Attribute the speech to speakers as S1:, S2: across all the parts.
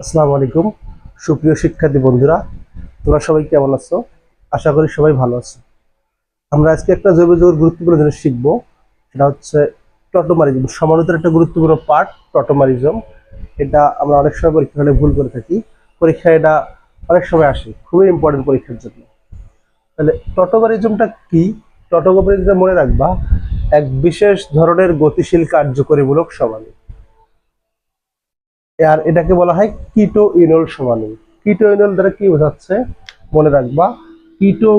S1: আসসালামু আলাইকুম। সুপ্রিয় শিক্ষার্থী বন্ধুরা, তোমরা সবাই কেমন আছো? আশা করি সবাই ভালো আছো। আমরা আজকে একটা জৈব যৌগের গুরুত্বপূর্ণ জিনিস শিখব, সেটা হচ্ছে টটোমারিজম। সমানতার একটা গুরুত্বপূর্ণ পার্ট টটোমারিজম। এটা আমরা অনেক সময় পরীক্ষা হলে ভুল করে থাকি। পরীক্ষায় এটা অনেক সময় আসে, খুবই ইম্পর্টেন্ট পরীক্ষার জন্য। তাহলে টটোমারিজমটা কি? টটোমারিজম মনে রাখবা, এক বিশেষ ধরনের গতিশীল কার্যকরীমূলক সমাণু আর এটাকে বলা হয় কিটো ইনল সমাণু কিটো ইনল দ্বারা কি বোঝাচ্ছে? মনে রাখবা কিটো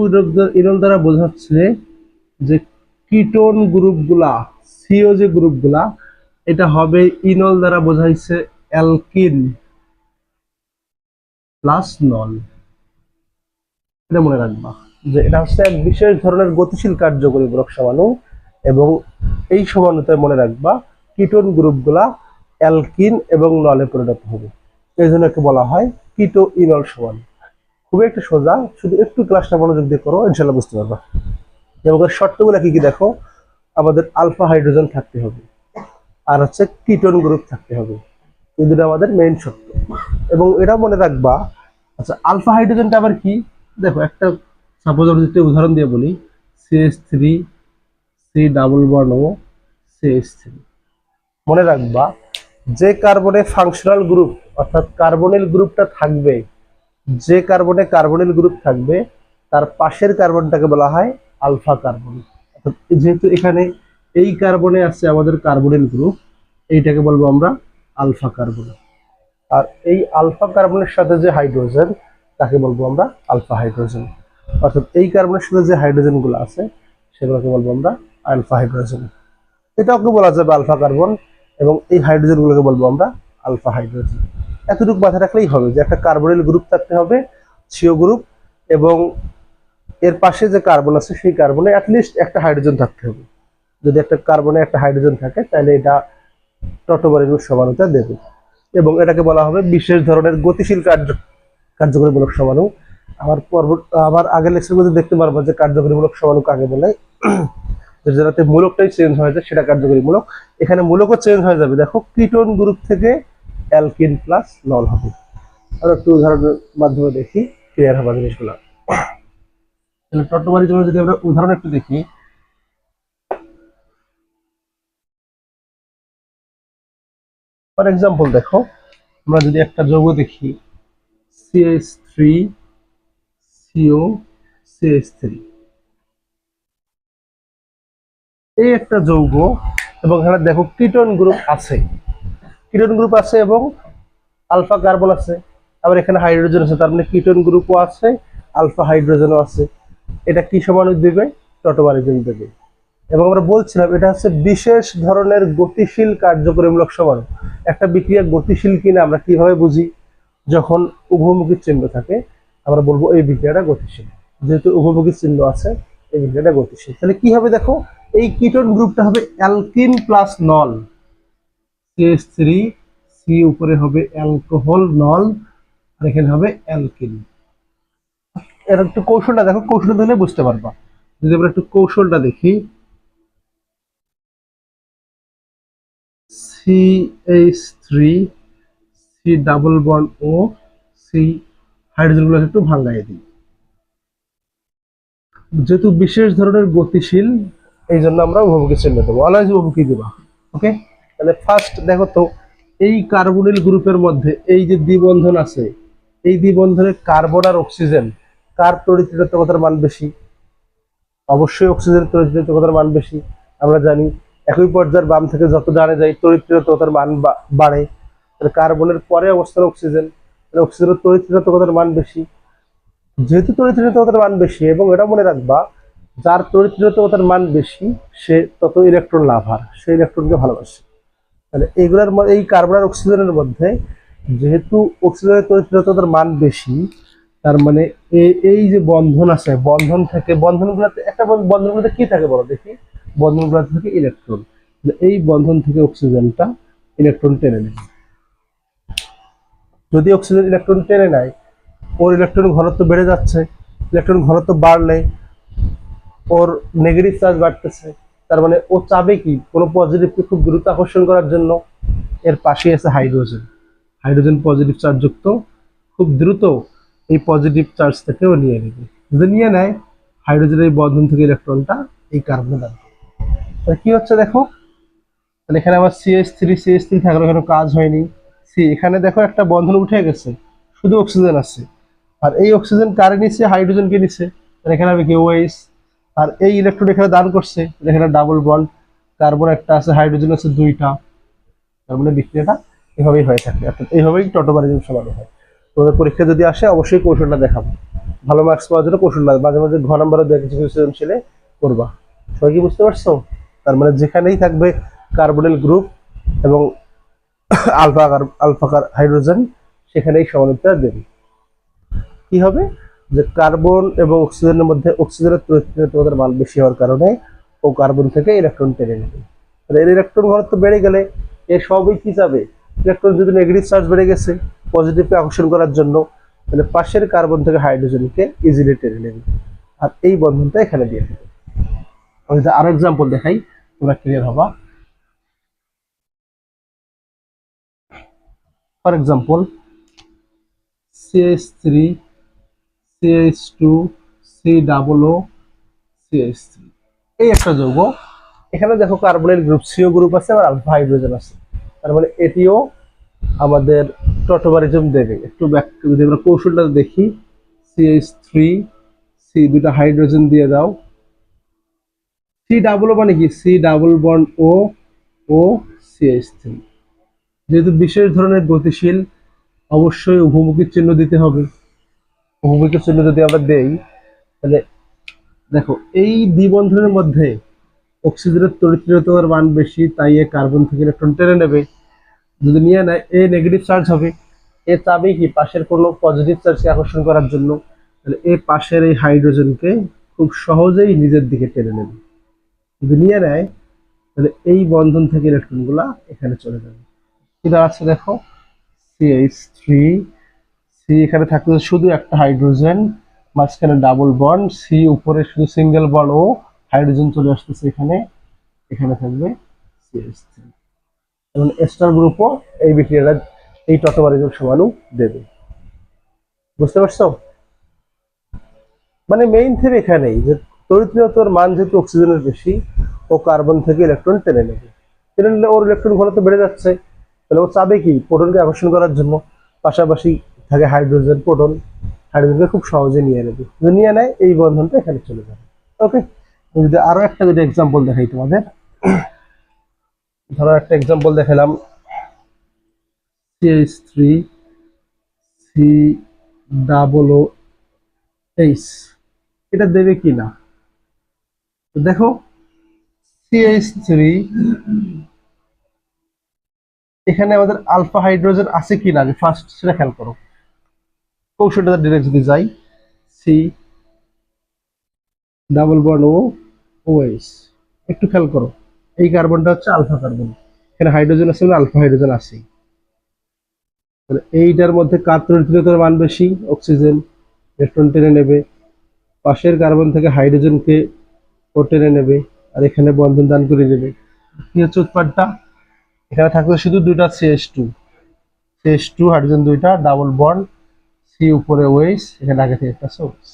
S1: ইনল দ্বারা বোঝাচ্ছে যে কিটোন গ্রুপগুলা, সিও যে গ্রুপগুলা, এটা হবে ইনল দ্বারা বোঝাইছে অ্যালকিন প্লাস নল। এটা মনে রাখবা যে এটা হচ্ছে এক বিশেষ ধরনের গতিশীল কার্যকরীমূলক সমাণু এবং এই সমানুতায় মনে রাখবা কিটোন গ্রুপগুলা অ্যালকিন এবং নলে পরিণত হবে। এই জন্য একে বলা হয় কিটো ইনল সমান। খুবই একটা সোজা, শুধু একটু ক্লাসটা মনোযোগ দিয়ে করো ইনশাল্লাহ বুঝতে পারবা। এবং শর্তগুলো কি কি দেখো? আমাদের আলফা হাইড্রোজেন থাকতে হবে, আর হচ্ছে কিটোন গ্রুপ থাকতে হবে। এই দুটো আমাদের মেইন শর্ত। এবং এটা মনে রাখবা আচ্ছা আলফা হাইড্রোজেনটা আবার কি? দেখো, একটা সাপোজ আমি যদি উদাহরণ দিয়ে বলি সিএস থ্রি সি ডাবল বর্ণ ও সিএস থ্রি মনে রাখবা যে কার্বনে ফাংশনাল গ্রুপ অর্থাৎ কার্বনিল গ্রুপটা থাকবে, যে কার্বনে কার্বনিল গ্রুপ থাকবে, তার পাশের কার্বনটাকে বলা হয় আলফা কার্বন অর্থাৎ যেহেতু এখানে এই কার্বনে আছে আমাদের কার্বনিল গ্রুপ এইটাকে বলব আমরা আলফা কার্বন আর এই আলফা কার্বনের সাথে যে হাইড্রোজেন তাকে বলব আমরা আলফা হাইড্রোজেন অর্থাৎ এই কার্বনের সাথে যে হাইড্রোজেনগুলো আছে, সেগুলোকে বলব আমরা আলফা হাইড্রোজেন এটাকে বলা যাবে আলফা কার্বন এবং এই হাইড্রোজেনগুলোকে বলব আমরা আলফা হাইড্রোজেন এতটুকু মাথায় রাখলেই হবে যে একটা কার্বনিল গ্রুপ থাকতে হবে সিও গ্রুপ এবং এর পাশে যে কার্বন আছে সেই কার্বনে অ্যাটলিস্ট একটা হাইড্রোজেন থাকতে হবে। যদি একটা কার্বনে একটা হাইড্রোজেন থাকে, তাহলে এটা টটোবারিজম সমানুতা দেবে। এবং এটাকে বলা হবে বিশেষ ধরনের গতিশীল কার্য, কার্যকরীমূলক সমাণু আবার পর্ব আবার আগের লেকচার মধ্যে দেখতে পারব যে কার্যকরীমূলক সমাণু কাকে বলে। যেটাতে মূলকটাই চেঞ্জ হয়ে যায়, সেটা কার্যকরী মূলক। এখানে মূলকও চেঞ্জ হয়ে যাবে। দেখো কিটোন গ্রুপ থেকে অ্যালকিন প্লাস নল হবে। আর একটু উদাহরণের মাধ্যমে দেখি ক্লিয়ার হবে জিনিসগুলো। তাহলে জন্য যদি আমরা উদাহরণ একটু দেখি। ফর এক্সাম্পল দেখো, আমরা যদি একটা যৌগ দেখি CS three CO CS three এই একটা যৌগ এবং এখানে দেখো কিটোন গ্রুপ আছে। কিটোন গ্রুপ আছে এবং আলফা কার্বন আছে, আবার এখানে হাইড্রোজেন আছে, তার মানে কিটোন গ্রুপও আছে, আলফা হাইড্রোজেনও আছে। এটা কি সমাণু দেবে টটোমারিজম দেবে এবং আমরা বলছিলাম এটা হচ্ছে বিশেষ ধরনের গতিশীল কার্যকরীমূলক সমাণু একটা বিক্রিয়া গতিশীল কিনা আমরা কীভাবে বুঝি? যখন উভমুখী চিহ্ন থাকে, আমরা বলব এই বিক্রিয়াটা গতিশীল। যেহেতু উভমুখী চিহ্ন আছে, এই বিক্রিয়াটা গতিশীল। তাহলে কি হবে দেখো? এই কিটোন গ্রুপটা হবে অ্যালকিন প্লাস নল। সিএস থ্রি সি উপরে হবে অ্যালকোহল নল, আর এখানে হবে অ্যালকিন। এর একটু কৌশলটা দেখো, কৌশলটা দিলে বুঝতে পারবা। যদি আমরা একটু কৌশলটা দেখি। C H three C double bond O C হাইড্রোজেনগুলো একটু ভাঙ্গাই দিই। যেহেতু বিশেষ ধরনের গতিশীল এই জন্য আমরা উভমুখী চিহ্ন দেবো। অলওয়েজ উভমুখী দেবা। ওকে তাহলে ফার্স্ট দেখো তো, এই কার্বনিল গ্রুপের মধ্যে এই যে দ্বিবন্ধন আছে, এই দ্বিবন্ধনে কার্বন আর অক্সিজেন কার তড়িৎকতার মান বেশি? অবশ্যই অক্সিজেন তড়িৎকতার মান বেশি। আমরা জানি একই পর্যায়ের বাম থেকে যত ডানে যায় তড়িৎকতার মান বাড়ে। তাহলে কার্বনের পরে অবস্থান অক্সিজেন তাহলে অক্সিজেনের তড়িৎকতার মান বেশি। যেহেতু তড়িৎকতার মান বেশি, এবং এটা মনে রাখবা যার তড়িৎকতার মান বেশি, সে তত ইলেকট্রন লাভার সে ইলেকট্রনকে ভালোবাসে। তাহলে এইগুলোর এই কার্বন আর অক্সিজেনের মধ্যে যেহেতু অক্সিজেনের তড়িৎকতার মান বেশি, তার মানে এই যে বন্ধন আছে, বন্ধন থেকে, বন্ধনগুলোতে, একটা বন্ধনগুলোতে কি থাকে বলো দেখি? বন্ধনগুলোতে থাকে ইলেকট্রন এই বন্ধন থেকে অক্সিজেনটা ইলেকট্রন টেনে নেয়। যদি অক্সিজেন ইলেকট্রন টেনে নেয়, ওর ইলেকট্রন ঘনত্ব বেড়ে যাচ্ছে ইলেকট্রন ঘনত্ব বাড়লে ওর নেগেটিভ চার্জ বাড়তেছে। তার মানে ও চাবে কি? কোনো পজিটিভকে খুব দ্রুত আকর্ষণ করার জন্য এর পাশে আছে হাইড্রোজেন হাইড্রোজেন পজিটিভ চার্জ যুক্ত, খুব দ্রুত এই পজিটিভ চার্জ থেকেও নিয়ে নেবে। যদি নিয়ে নেয় হাইড্রোজেনের বন্ধন থেকে ইলেকট্রনটা এই কার্বনে দান তাহলে কি হচ্ছে দেখো? তাহলে এখানে আমার সিএস থ্রি সিএস থ্রি থাকলে এখানে কাজ হয়নি। সি, এখানে দেখো একটা বন্ধন উঠে গেছে, শুধু অক্সিজেন আছে। আর এই অক্সিজেন কারে নিচ্ছে হাইড্রোজেনকে নিচ্ছে এখানে হবে কি ওএইচ আর এই ইলেকট্রন এখানে দান করছে, এখানে ডাবল বন্ড কার্বন একটা আছে হাইড্রোজেন আছে দুইটা। তার মানে বিক্রিয়াটা এভাবেই হয়ে থাকে, অর্থাৎ এইভাবেই টটোবারিজম সমানো হয়। তোমাদের পরীক্ষা যদি আসে, অবশ্যই কৌশলটা দেখাবো। ভালো মার্কস পাওয়ার জন্য কৌশল লাগবে মাঝে মাঝে ঘ নম্বরে দু কিছু কিছু সৃজনশীলে করবা। সবাই কি বুঝতে পারছ? তার মানে যেখানেই থাকবে কার্বনিল গ্রুপ এবং আলফা আলফা হাইড্রোজেন সেখানেই সমানুত্তর দেবে। কি হবে? যে কার্বন এবং অক্সিজেনের মধ্যে অক্সিজেনের তোমাদের মান বেশি হওয়ার কারণে ও কার্বন থেকে ইলেকট্রন টেনে নেবে। এর ইলেকট্রন ঘনত্ব বেড়ে গেলে এর সবই কি যাবে? ইলেকট্রন যদি নেগেটিভ চার্জ বেড়ে গেছে পজিটিভকে আকর্ষণ করার জন্য, তাহলে পাশের কার্বন থেকে হাইড্রোজেনকে ইজিলি টেনে নেবে। আর এই বন্ধনটা এখানে দিয়ে দেবে। আমি যদি আরও এক্সাম্পল দেখাই, তোমরা ক্লিয়ার হবা। For example CS three CS two C double O CS three এই একটা যৌগ। এখানে দেখো কার্বনের গ্রুপ সিও গ্রুপ আছে আর আলফা হাইড্রোজেন আছে। তার মানে এটিও আমাদের টটোবারিজম দেবে। একটু যদি আমরা কৌশলটা দেখি সিএইচ থ্রি সি দুটা হাইড্রোজেন দিয়ে দাও। সি ডাবল মানে কি? C double bond O O CH three যেহেতু বিশেষ ধরনের গতিশীল, অবশ্যই উপমুখী চিহ্ন দিতে হবে। উপমুখী চিহ্ন যদি আমরা দেই, তাহলে দেখো, এই দ্বিবন্ধনের মধ্যে অক্সিজেনের তরিত্রতার মান বেশি, তাই এ কার্বন থেকে ইলেকট্রন টেনে নেবে। যদি নিয়ে নেয়, এ নেগেটিভ চার্জ হবে। এ চাবে কি? পাশের কোনো পজিটিভ চার্জকে আকর্ষণ করার জন্য। তাহলে এ পাশের এই হাইড্রোজেনকে খুব সহজেই নিজের দিকে টেনে নেবে। যদি নিয়ে নেয়, তাহলে এই বন্ধন থেকে ইলেকট্রনগুলা এখানে চলে যাবে। কি দাঁড়াচ্ছে দেখো? সিএইচ থ্রি সি এখানে থাকতে শুধু একটা হাইড্রোজেন মাঝখানে ডাবল বন্ড সি উপরে শুধু সিঙ্গেল বন্ড ও হাইড্রোজেন চলে আসতেছে এখানে এখানে থাকবে এবং এস্টার গ্রুপও এই বিক্রিয়াটা এই টটোবারিজম সমানু দেবে। বুঝতে পারছ? মানে মেইন থিম এখানেই যে তরিত্রীয়তার মান যেহেতু অক্সিজেনের বেশি, ও কার্বন থেকে ইলেকট্রন টেনে নেবে। টেনে নিলে ওর ইলেকট্রন ঘনত্ব বেড়ে যাচ্ছে। তাহলে ও চাবে কি? প্রোটনকে আকর্ষণ করার জন্য। পাশাপাশি থাকে হাইড্রোজেন, প্রোটন। হাইড্রোজেনকে খুব সহজে নিয়ে নেবে। যদি নিয়ে নেয়, এই বন্ধনটা এখানে চলে যাবে। ওকে যদি আরও একটা যদি এক্সাম্পল দেখাই তোমাদের। ধরো একটা এক্সাম্পল দেখালাম। থ্রি সি ডাবল এইচ এটা দেবে কি না? দেখো সিএইচ থ্রি এখানে আমাদের আলফা হাইড্রোজেন আছে কি না? আমি ফার্স্ট সেটা খেয়াল করো। কৌশলটা ডিরেক্ট যদি যাই C double bond O OH একটু খেয়াল করো, এই কার্বনটা হচ্ছে আলফা কার্বন এখানে হাইড্রোজেন আছে মানে আলফা হাইড্রোজেন আছে তাহলে এইটার মধ্যে কার্বনের মান বেশি অক্সিজেন ইলেকট্রন টেনে নেবে। পাশের কার্বন থেকে হাইড্রোজেনকে ও টেনে নেবে, আর এখানে বন্ধন দান করে দেবে। কি হচ্ছে উৎপাদটা এখানে থাকবে শুধু দুইটা CS two CS two hydrogen দুইটা ডাবল বন্ড সি উপরে ওয়েস এখানে আগে থেকে একটা সোর্স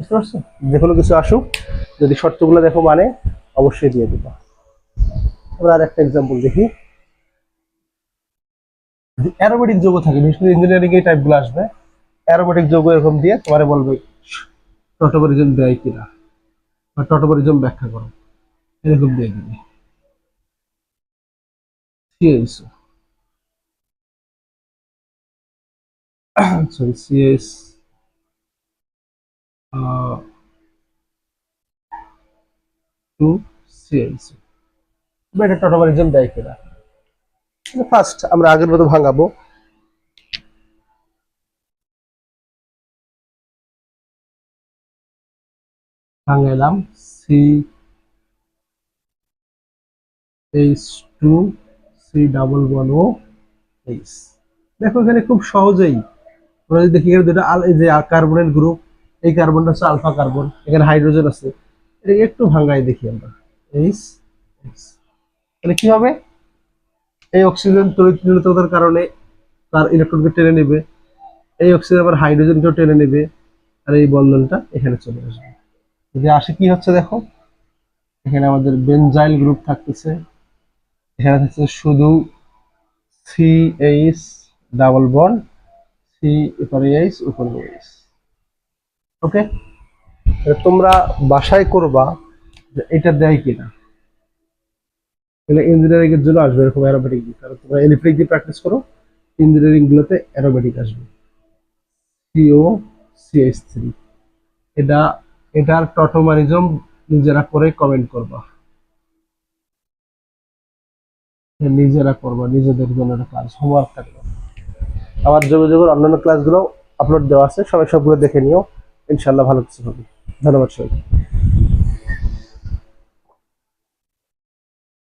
S1: বুঝতে পারছ যে কোনো কিছু আসুক, যদি শর্তগুলো দেখো মানে অবশ্যই দিয়ে দেবো। আমরা আর একটা এক্সাম্পল দেখি। অ্যারোমেটিক যৌগ থাকে, বিশেষ করে ইঞ্জিনিয়ারিং এই টাইপগুলো আসবে। অ্যারোমেটিক যৌগ এরকম দিয়ে তোমারে বলবে টটোবারিজম দেয় কিনা? বা টটোবারিজম ব্যাখ্যা করো। এরকম দিয়ে দিবে। CS sorry CS uh, to CLC এটা টটোবারিজম দেয় কিনা? ফার্স্ট আমরা আগের মতো ভাঙাবো। ভাঙাইলাম C H two C double one O H দেখো এখানে খুব সহজেই আমরা যদি দেখি এখানে এই যে কার্বনের গ্রুপ এই কার্বনটা হচ্ছে আলফা কার্বন এখানে হাইড্রোজেন আছে। এটাকে একটু ভাঙাই দেখি আমরা। এইচ তাহলে কি হবে? এই অক্সিজেন তরিৎতার কারণে তার ইলেকট্রনকে টেনে নেবে। এই অক্সিজেন আবার হাইড্রোজেনকেও টেনে নেবে। আর এই বন্ধনটা এখানে চলে আসবে। যদি আসে কি হচ্ছে দেখো? এখানে আমাদের বেনজাইল গ্রুপ থাকতেছে। এখানে থাকছে শুধু C H double bond okay তোমরা বাসায় করবা এটা দেয় কিনা। তাহলে ইঞ্জিনিয়ারিং এর জন্য আসবে এরকম অ্যারোবেটিক দিয়ে। কারণ তোমরা এলিপ্রিক দিয়ে প্র্যাকটিস করো ইঞ্জিনিয়ারিং গুলোতে অ্যারোবেটিক আসবে। সিও সিএইচ থ্রি এটা এটার টটোমারিজম নিজেরা করে কমেন্ট করবা। নিজেরা করবা, নিজেদের জন্য কাজ হোমওয়ার্ক থাকবে। আমার যোগাযোগের অন্যান্য ক্লাসগুলো আপলোড দেওয়া আছে। সবাই সবগুলো দেখে নিও। ইনশাল্লাহ ভালো কিছু হবে। ধন্যবাদ সবাই